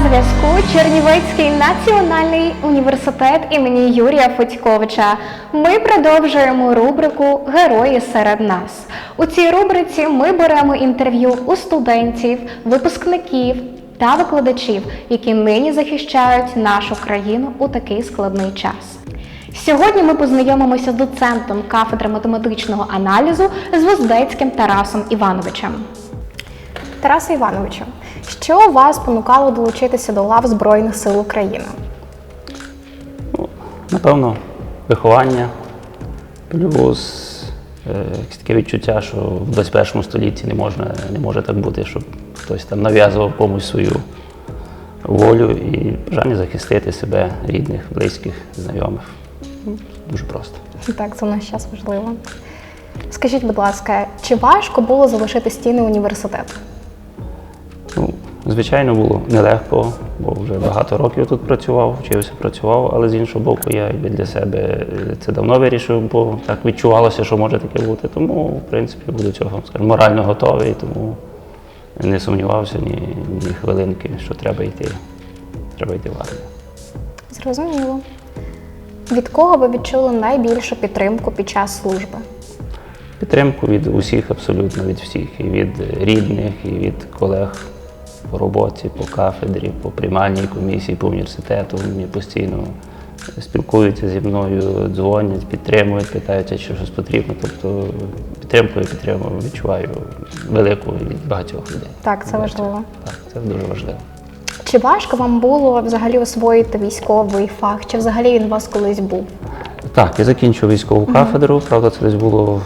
зв'язку Чернівецький національний університет імені Юрія Федьковича. Ми продовжуємо рубрику Герої серед нас. У цій рубриці ми беремо інтерв'ю у студентів, випускників та викладачів, які нині захищають нашу країну у такий складний час. Сьогодні ми познайомимося з доцентом кафедри математичного аналізу з Воздецьким Тарасом Івановичем. Тарасе Івановичу, що вас спонукало долучитися до лав Збройних сил України? Напевно, виховання, плюс е, якесь таке відчуття, що в 21 столітті не, можна, не може так бути, щоб хтось там нав'язував комусь свою волю і бажання захистити себе, рідних, близьких, знайомих. Ну, Дуже просто. Так, це в наш час важливо. Скажіть, будь ласка, чи важко було залишити стіни університету? Звичайно, було нелегко, бо вже багато років тут працював, вчився, працював, але з іншого боку, я для себе це давно вирішив, бо так відчувалося, що може таке бути. Тому, в принципі, був до цього скажімо, морально готовий, тому не сумнівався ні, ні хвилинки, що треба йти. Треба йти в армію. Зрозуміло. Від кого ви відчули найбільшу підтримку під час служби? Підтримку від усіх, абсолютно від всіх, і від рідних, і від колег по роботі, по кафедрі, по приймальній комісії, по університету. Вони постійно спілкуються зі мною, дзвонять, підтримують, питають, чи щось потрібно. Тобто підтримку я підтримую, відчуваю велику від багатьох людей. Так, це важливо. Так, це дуже важливо. Чи важко вам було взагалі освоїти військовий фах? Чи взагалі він у вас колись був? Так, я закінчив військову кафедру, правда, це десь було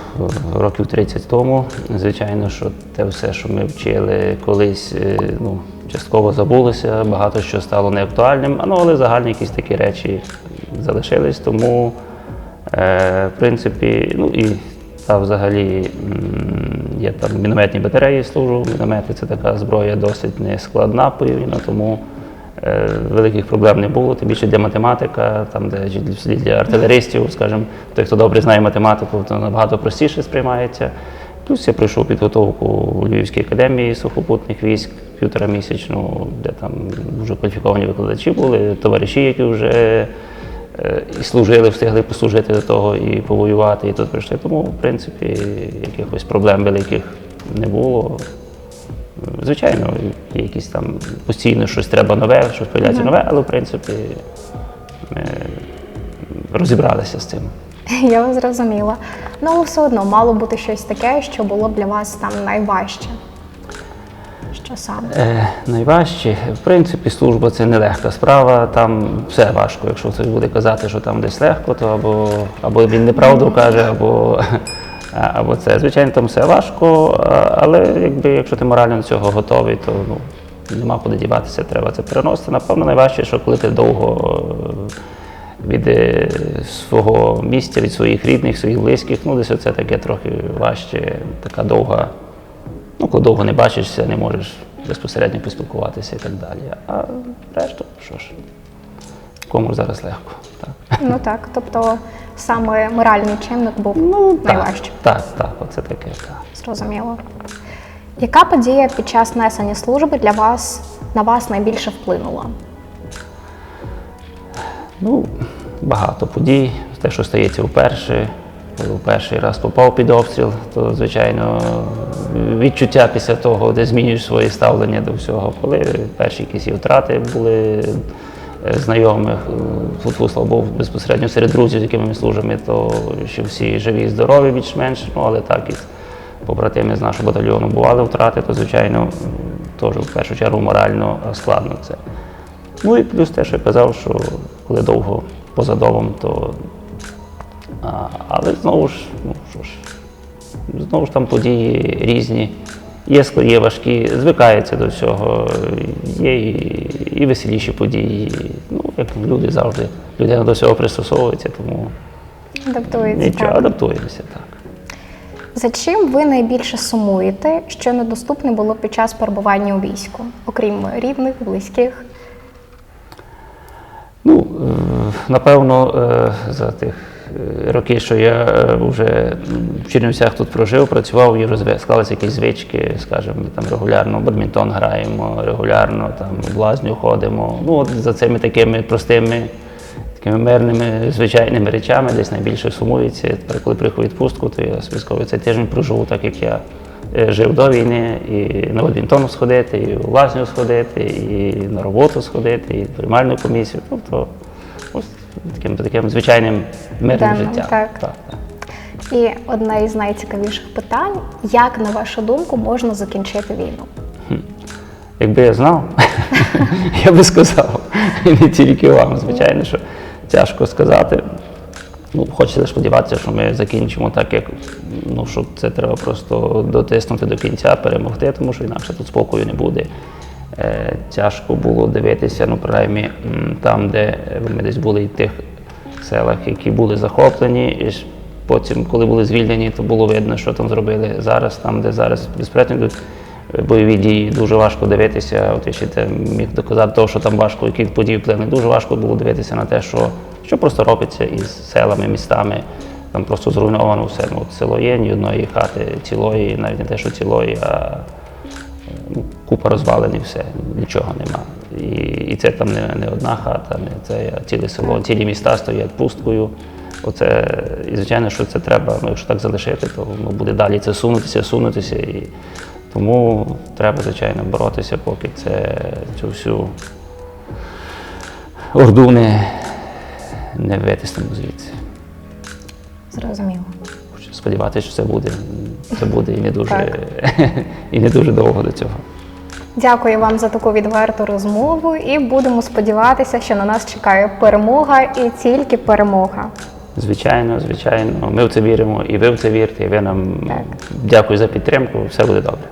років 30 тому. Звичайно, що те все, що ми вчили колись, е, ну, частково забулося, багато що стало неактуальним, ну, але загальні якісь такі речі залишились. Тому, е, в принципі, ну і та взагалі я там в мінометній батареї служу. Міномети це така зброя досить нескладна порівняно, тому Великих проблем не було, тим більше для математика, там де для- артилеристів, скажімо, той, хто добре знає математику, то набагато простіше сприймається. Плюс я пройшов підготовку у Львівській академії сухопутних військ півторамісячну, де там дуже кваліфіковані викладачі були, товариші, які вже е, і служили, встигли послужити до того і повоювати, і тут прийшли. Тому, в принципі, якихось проблем великих не було. Звичайно, є якісь там постійно щось треба нове, щось появляється нове, але в принципі ми розібралися з цим. Я вас зрозуміла. Ну, але все одно мало бути щось таке, що було б для вас там найважче. Що саме? Е, найважче, в принципі, служба це нелегка справа, там все важко. Якщо хтось буде казати, що там десь легко, то або, або він неправду каже, або, або це. Звичайно, там все важко, але якби, якщо ти морально до цього готовий, то ну, нема куди діватися, треба це переносити. Напевно, найважче, що коли ти довго е, від е, свого місця, від своїх рідних, своїх близьких, ну десь оце таке трохи важче, така довга. Ну, коли довго не бачишся, не можеш безпосередньо поспілкуватися і так далі. А решту, що ж, кому зараз легко. Так. Ну так, тобто саме моральний чинник був найважче. Так, так, оце таке. Так. Зрозуміло. Яка подія під час несення служби для вас на вас найбільше вплинула? Ну, багато подій. Те, що стається вперше, коли в перший раз попав під обстріл, то, звичайно, відчуття після того, де змінюєш своє ставлення до всього. Коли перші якісь втрати були знайомих, футбол, слава Богу, безпосередньо серед друзів, з якими ми служимо, то що всі живі і здорові більш-менш, ну але так і побратими з нашого батальйону бували втрати, то, звичайно, теж в першу чергу морально складно це. Ну і плюс те, що я казав, що коли довго поза домом, то. А, але знову ж, ну що ж, знову ж там події різні. Є є важкі, звикається до всього. Є і, і веселіші події. Ну, як люди завжди, людина до всього пристосовується, тому Адаптується. нічого, правда? адаптуємося так. За чим ви найбільше сумуєте, що недоступне було під час перебування у війську, окрім рідних, близьких? Ну, е, напевно, е, за тих роки, що я е, вже в Чернівцях тут прожив, працював і розве- склалися якісь звички, скажімо, ми там регулярно бадмінтон граємо, регулярно там в лазню ходимо. Ну, от за цими такими простими, такими мирними, звичайними речами десь найбільше сумується. Тепер, коли приходить відпустку, то я військовий цей тиждень проживу так, як я е, жив до війни, і на бадмінтон сходити, і в лазню сходити, і на роботу сходити, і в приймальну комісію. Тобто ось таким, таким звичайним мирним Денним, життям. так. так. І одне із найцікавіших питань: як на вашу думку можна закінчити війну? Якби я знав, я би сказав. І не тільки вам. Звичайно, що тяжко сказати. Ну, хочеться сподіватися, що ми закінчимо так, як ну, що це треба просто дотиснути до кінця, перемогти, тому що інакше тут спокою не буде. Е, тяжко було дивитися, ну, принаймні, там, де ми десь були і тих селах, які були захоплені. І потім, коли були звільнені, то було видно, що там зробили зараз, там, де зараз безпечно йдуть бойові дії, дуже важко дивитися. От я ще міг доказати того, що там важко, які події вплинули. Дуже важко було дивитися на те, що, що просто робиться із селами, містами. Там просто зруйновано все. Ну, село є, ні одної хати цілої, навіть не те, що цілої, а ну, купа розвалень і все, нічого нема. І, і це там не, не одна хата, не це ціле село, цілі міста стоять пусткою. Оце, і звичайно, що це треба, ну, якщо так залишити, то ну, буде далі це сунутися, сунутися. І тому треба, звичайно, боротися, поки це цю всю орду не, не витиснемо звідси. Зрозуміло. Хочу сподіватися, що це буде, це буде і не дуже, і не дуже довго до цього. Дякую вам за таку відверту розмову і будемо сподіватися, що на нас чекає перемога і тільки перемога. Звичайно, звичайно. Ми в це віримо, і ви в це вірите, і ви нам Так. дякую за підтримку. Все буде добре.